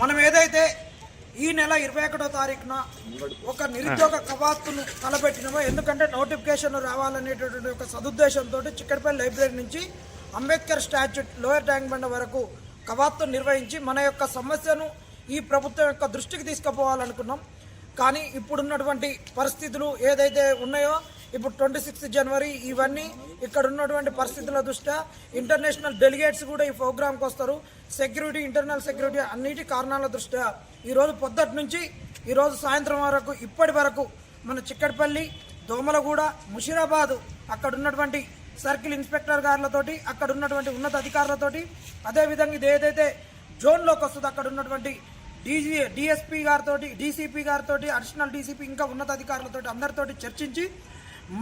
మనం ఏదైతే ఈ నెల ఇరవై ఒకటో తారీఖున ఒక నిరుద్యోగ కవాతును తలపెట్టినామో ఎందుకంటే నోటిఫికేషన్ రావాలనేటటువంటి ఒక సదుద్దేశంతో చిక్కడపల్లి లైబ్రరీ నుంచి అంబేద్కర్ స్టాచ్యూట్ లోయర్ ట్యాంక్ బండ వరకు కవాత్తు నిర్వహించి మన యొక్క సమస్యను ఈ ప్రభుత్వం యొక్క దృష్టికి తీసుకుపోవాలనుకున్నాం. కానీ ఇప్పుడున్నటువంటి పరిస్థితులు ఏదైతే ఉన్నాయో ఇప్పుడు ట్వంటీ సిక్స్త్ జనవరి ఇవన్నీ ఇక్కడ ఉన్నటువంటి పరిస్థితుల దృష్ట్యా ఇంటర్నేషనల్ డెలిగేట్స్ కూడా ఈ ప్రోగ్రాంకి వస్తారు. సెక్యూరిటీ ఇంటర్నల్ సెక్యూరిటీ అన్నిటి కారణాల దృష్ట్యా ఈరోజు పొద్దటి నుంచి ఈరోజు సాయంత్రం వరకు ఇప్పటి వరకు మన చిక్కడపల్లి దోమలగూడ ముషిరాబాదు అక్కడ ఉన్నటువంటి సర్కిల్ ఇన్స్పెక్టర్ గారులతోటి అక్కడ ఉన్నటువంటి ఉన్నత అధికారులతోటి అదేవిధంగా ఇది ఏదైతే జోన్లోకి వస్తుందో అక్కడ ఉన్నటువంటి డీజీ డిఎస్పీ గారితో డీసీపీ గారితో అడిషనల్ డీసీపీ ఇంకా ఉన్నత అధికారులతో అందరితోటి చర్చించి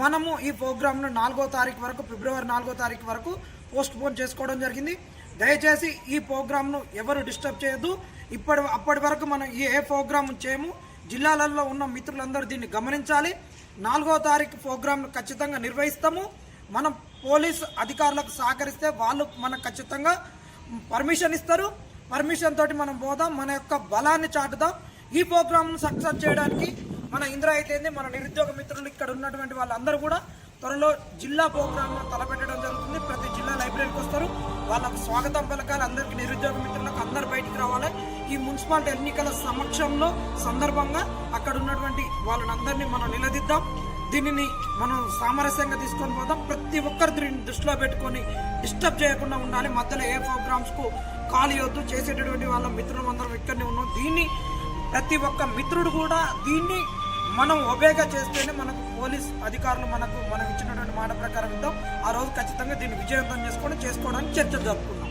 మనము ఈ ప్రోగ్రామ్ను నాలుగో తారీఖు వరకు ఫిబ్రవరి నాలుగో తారీఖు వరకు పోస్ట్ పోన్ చేసుకోవడం జరిగింది. దయచేసి ఈ ప్రోగ్రామ్ను ఎవరు డిస్టర్బ్ చేయొద్దు. ఇప్పటి అప్పటి వరకు మనం ఏ ప్రోగ్రామ్ చేయము. జిల్లాలలో ఉన్న మిత్రులందరూ దీన్ని గమనించాలి. నాలుగో తారీఖు ప్రోగ్రామ్ను ఖచ్చితంగా నిర్వహిస్తాము. మనం పోలీస్ అధికారులకు సహకరిస్తే వాళ్ళు మనకు ఖచ్చితంగా పర్మిషన్ ఇస్తారు. పర్మిషన్ తోటి మనం పోదాం. మన యొక్క బలాన్ని చాటుదాం. ఈ ప్రోగ్రామ్ను సక్సెస్ చేయడానికి మన ఇంద్ర అయితేంది మన నిరుద్యోగ మిత్రులు ఇక్కడ ఉన్నటువంటి వాళ్ళందరూ కూడా త్వరలో జిల్లా ప్రోగ్రాంలో తలపెట్టడం జరుగుతుంది. ప్రతి జిల్లా లైబ్రరీకి వస్తారు. వాళ్ళకు స్వాగతం పలకాలి. అందరికీ నిరుద్యోగ మిత్రులకు అందరు బయటికి రావాలి. ఈ మున్సిపాలిటీ ఎన్నికల సమక్షంలో సందర్భంగా అక్కడ ఉన్నటువంటి వాళ్ళని అందరినీ మనం నిలదీద్దాం. దీనిని మనం సామరస్యంగా తీసుకొని పోదాం. ప్రతి ఒక్కరు దీన్ని దృష్టిలో పెట్టుకొని డిస్టర్బ్ చేయకుండా ఉండాలి. మధ్యలో ఏ ప్రోగ్రామ్స్కు ఖాళీ కాల్ ఇవ్వద్దు చేసేటటువంటి వాళ్ళ మిత్రులు అందరం ఇక్కడనే ఉన్నాం. దీన్ని ప్రతి ఒక్క మిత్రుడు కూడా దీన్ని మనం ఒబేగా చేస్తేనే మనకు పోలీస్ అధికారులు మనకు మనం ఇచ్చినటువంటి మాట ప్రకారం ఇద్దాం. ఆ రోజు ఖచ్చితంగా దీన్ని విజయవంతం చేసుకొని చేసుకోవడానికి చర్చ జరుపుకున్నాం